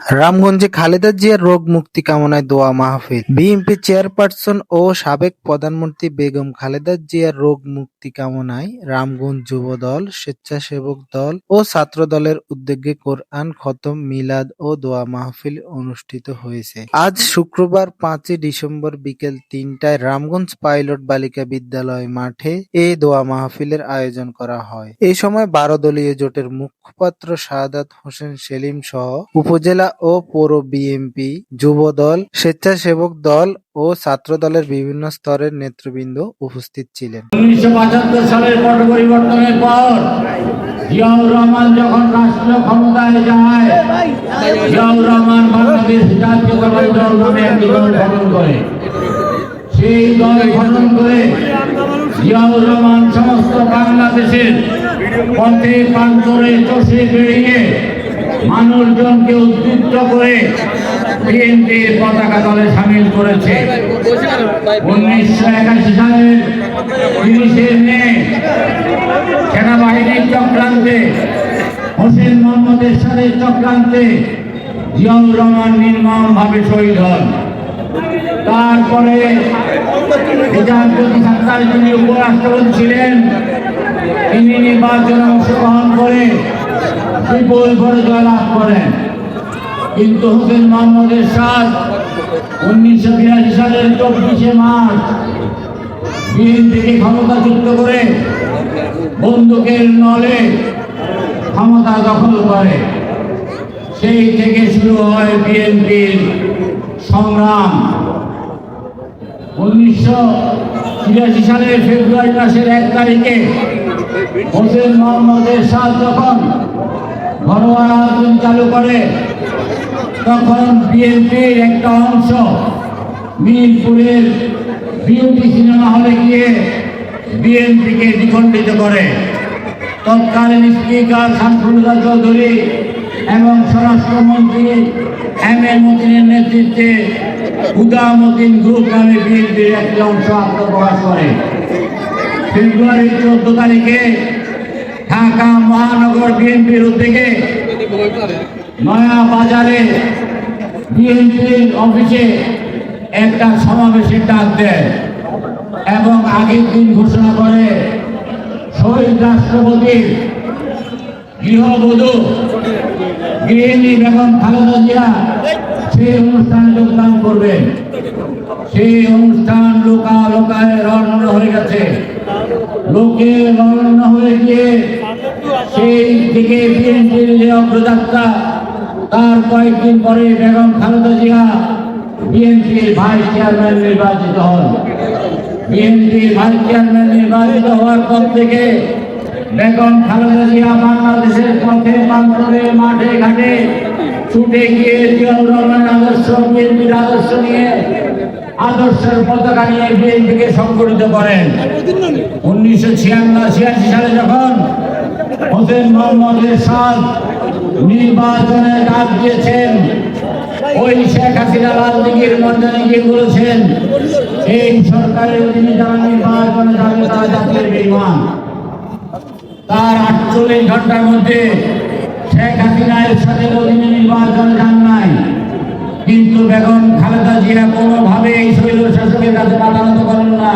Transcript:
রামগঞ্জে খালেদা জিয়ার রোগ মুক্তি কামনায় দোয়া মাহফিল। বিএনপি চেয়ারপারসন ও সাবেক প্রধানমন্ত্রী বেগম খালেদা জিয়ার রোগ মুক্তি কামনায় রামগঞ্জ যুব দল স্বেচ্ছাসেবক দল ও ছাত্র দলের উদ্যোগে কোরআন খতম, মিলাদ ও দোয়া মাহফিল অনুষ্ঠিত হয়েছে। আজ শুক্রবার পাঁচই ডিসেম্বর বিকেল তিনটায় রামগঞ্জ পাইলট বালিকা বিদ্যালয় মাঠে এ দোয়া মাহফিলের আয়োজন করা হয়। এ সময় বারো দলীয় জোটের মুখপাত্র শাহাদাত হোসেন সেলিম সহ উপজেলা ও পৌর বিএনপি যুবদল, স্বেচ্ছাসেবক দল ও ছাত্র দলের বিভিন্ন স্তরের নেতৃবৃন্দ উপস্থিত ছিলেন। সালের পট পরিবর্তনের পর জিয়াউর রহমান যখন ক্ষমতায় যায়, জিয়াউর রহমান বাংলাদেশ জাতীয়তাবাদী দল নামে একটি দল গঠন করে। সেই দল গঠন করে জিয়াউর রহমান সমস্ত বাংলাদেশের পথে প্রান্তরে চষে বেরিয়ে মানুষজনকে উদ্বুদ্ধ করে বিএনপির পতাকা দলে সামিল করেছে। উনিশশো একাশি সালের তিরিশে মে সেনাবাহিনীর চক্রান্তে, হোসেন মোহাম্মদের সাথে চক্রান্তে জিয়াউর রহমান নির্মম ভাবে শহীদ হন। তারপরে প্রধানমন্ত্রী সরকার যিনি উপরাষ্ট্রপতি ছিলেন, তিনি নির্বাচনে অংশগ্রহণ করে বিপুল ভোটে জয়লাভ করেন। কিন্তু হোসেন মোহাম্মদের সাথ উনিশশো বিরাশি সালের চব্বিশে মার্চ বিএনপিকে ক্ষমতাযুক্ত করে বন্দুকের নলে ক্ষমতা দখল করে। সেই থেকে শুরু হয় বিএনপির সংগ্রাম। উনিশশো তিরাশি সালের ফেব্রুয়ারি মাসের এক তারিখে হোসেন মোহাম্মদের সাথ যখন ঘরোয়া রাজনীতি চালু করে। তখন বিএনপির একটা অংশ মিরপুরের বিউটি সিনেমা হলে গিয়ে বিএনপিকে দ্বিখণ্ডিত করে। তৎকালীন স্পিকার শামসুল্লাহ চৌধুরী এবং স্বরাষ্ট্রমন্ত্রী এম এ মতিনের নেতৃত্বে হুদামতিন গ্রুপ নামে বিএনপির একটি অংশ আত্মপ্রকাশ করে। ফেব্রুয়ারির চোদ্দ তারিখে ঢাকা মহানগর বিএনপির উদ্যোগে নয়া বাজারে বিএনপির অফিসে একটা সমাবেশের ডাক দেয় এবং আগের দিন ঘোষণা করে শহীদ রাষ্ট্রপতির গৃহবধূ গৃহিণী বেগম খালেদা জিয়া সেই অনুষ্ঠানে যোগদান করবেন সেই অনুষ্ঠান লোকা লোকায় রওনা হয়ে গেছে। লোকে রওনা হয়ে গিয়ে সেই দিকে বিএনপির যে অগ্রযাত্রা তার কয়েকদিন পরে বেগম খালেদা জিয়া বিএনপির ভাইস চেয়ারম্যান নির্বাচিত হন। বিএনপির ভাইস চেয়ারম্যান নির্বাচিত হওয়ার পর থেকে বেগম খালেদা জিয়া বাংলাদেশের পথে প্রান্তরে মাঠে ঘাটে ছুটে গিয়ে জিয়াউর রহমান আদর্শ, বিএনপির আদর্শ নিয়ে আদর্শের পতাকা নিয়ে বিএনপিকে সংগঠিত করেন। উনিশশো ছিয়ান্ন, ছিয়াশি সালে যখন হোসেন মোহাম্মদের সাথ নির্বাচনে ডাক দিয়েছেন। ওই শেখ হাসিনা রাজনীতির ময়দানে গিয়ে বলেছেন, এই সরকারের অধীনে যারা নির্বাচনে যাবে তারা জাতীয় বিমান তার আটচল্লিশ ঘণ্টার মধ্যে শেখ হাসিনা এর সাথে অধীনে নির্বাচনে যান নাই। কিন্তু বেগম খালেদা জিয়া কোনোভাবে এই শৈল শাসকের কাছে নত করেন না